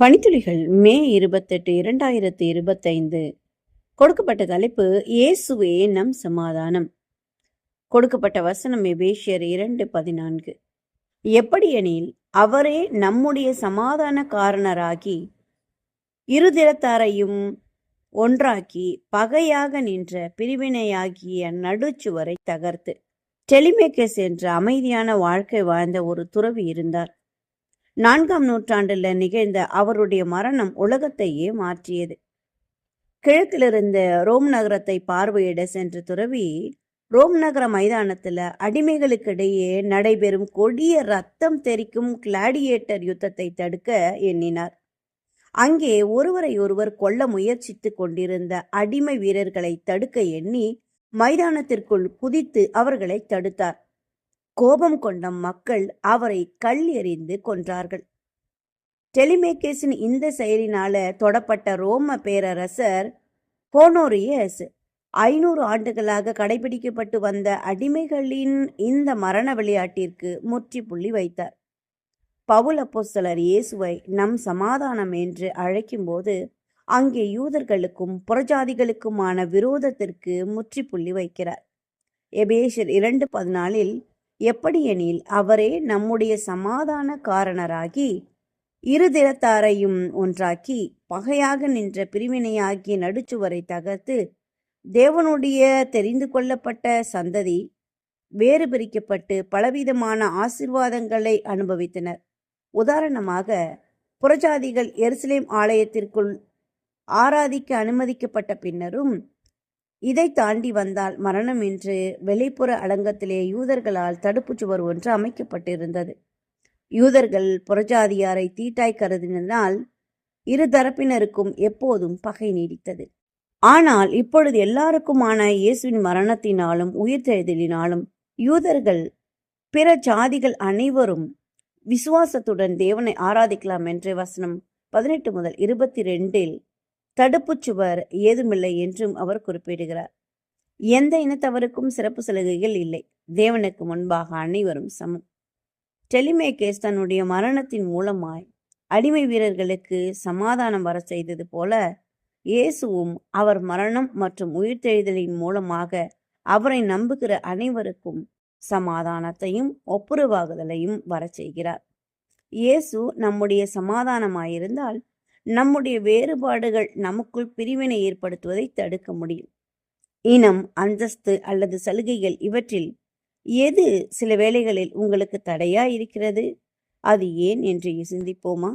பணித்துளிகள் மே இருபத்தெட்டு இரண்டாயிரத்து இருபத்தைந்து. கொடுக்கப்பட்ட தலைப்பு இயேசுவே நம் சமாதானம். கொடுக்கப்பட்ட வசனம் எபேஷியர் இரண்டு பதினான்கு. எப்படியெனில் அவரே நம்முடைய சமாதான காரணராகி இருதிரத்தாரையும் ஒன்றாக்கி பகையாக நின்ற பிரிவினையாகிய நடுச்சுவரை தகர்த்து டெலிமேக்கஸ் என்ற அமைதியான வாழ்க்கை வாழ்ந்த ஒரு துறவி இருந்தார். நான்காம் நூற்றாண்டில் நிகழ்ந்த அவருடைய மரணம் உலகத்தையே மாற்றியது. கிழக்கிலிருந்த ரோம் நகரத்தை பார்வையிட சென்ற துறவி ரோம் நகர மைதானத்தில் அடிமைகளுக்கிடையே நடைபெறும் கொடிய ரத்தம் தெறிக்கும் கிளாடியேட்டர் யுத்தத்தை தடுக்க எண்ணினார். அங்கே ஒருவரை ஒருவர் கொல்ல முயற்சித்துக் கொண்டிருந்த அடிமை வீரர்களை தடுக்க எண்ணி மைதானத்திற்குள் குதித்து அவர்களை தடுத்தார். கோபம் கொண்ட மக்கள் அவரை கல் எறிந்து கொன்றார்கள். டெலிமேக்கேஸின் இந்த செயலினால தொடப்பட்ட ரோம பேரரசர் போனோரியஸ் ஐநூறு ஆண்டுகளாக கடைபிடிக்கப்பட்டு வந்த அடிமைகளின் இந்த மரண விளையாட்டிற்கு முற்றுப்புள்ளி வைத்தார். பவுல் அப்போஸ்தலர் இயேசுவை நம் சமாதானம் என்று அழைக்கும்போது அங்கே யூதர்களுக்கும் புறஜாதிகளுக்குமான விரோதத்திற்கு முற்றுப்புள்ளி வைக்கிறார். எபேஷர் இரண்டு பதினாலில் எப்படியெனில் அவரே நம்முடைய சமாதான காரணராகி இரு தினத்தாரையும் ஒன்றாக்கி பகையாக நின்ற பிரிவினையாகிய நடுச்சுவரை தகர்த்து தேவனுடைய தெரிந்து கொள்ளப்பட்ட சந்ததி வேறு பிரிக்கப்பட்டு பலவிதமான ஆசிர்வாதங்களை அனுபவித்தனர். உதாரணமாக புறஜாதிகள் எருசலேம் ஆலயத்திற்குள் ஆராதிக்க அனுமதிக்கப்பட்ட பின்னரும் இதை தாண்டி வந்தால் மரணம் என்று வெளிப்புற அடங்கத்திலே யூதர்களால் தடுப்புச் சுவர் ஒன்று அமைக்கப்பட்டிருந்தது. யூதர்கள் புறஜாதியாரை தீட்டாய் கருதினால் இரு தரப்பினருக்கும் எப்போதும் பகை நீடித்தது. ஆனால் இப்பொழுது எல்லாருக்குமான இயேசுவின் மரணத்தினாலும் உயிர்த்தெழுதலினாலும் யூதர்கள் பிற ஜாதிகள் அனைவரும் விசுவாசத்துடன் தேவனை ஆராதிக்கலாம் என்று வசனம் பதினெட்டு முதல் இருபத்தி ரெண்டில் தடுப்புச் சுவர் ஏதுமில்லை என்றும் அவர் குறிப்பிடுகிறார். எந்த இனத்தவருக்கும் சிறப்பு சலுகைகள் இல்லை. தேவனுக்கு முன்பாக அனைவரும் சமம். டெலிமேகேஸ் தன்னுடைய மரணத்தின் மூலமாய் அடிமை வீரர்களுக்கு சமாதானம் வர செய்தது போல இயேசுவும் அவர் மரணம் மற்றும் உயிர்த்தெழுதலின் மூலமாக அவரை நம்புகிற அனைவருக்கும் சமாதானத்தையும் ஒப்புரவாகுதலையும் வர செய்கிறார். இயேசு நம்முடைய சமாதானமாயிருந்தால் நம்முடைய வேறுபாடுகள் நமக்குள் பிரிவினை ஏற்படுத்துவதை தடுக்க முடியும். இனம் அந்தஸ்து அல்லது சலுகைகள் இவற்றில் எது சில வேளைகளில் உங்களுக்கு தடையா இருக்கிறது? அது ஏன் என்று சிந்திப்போமா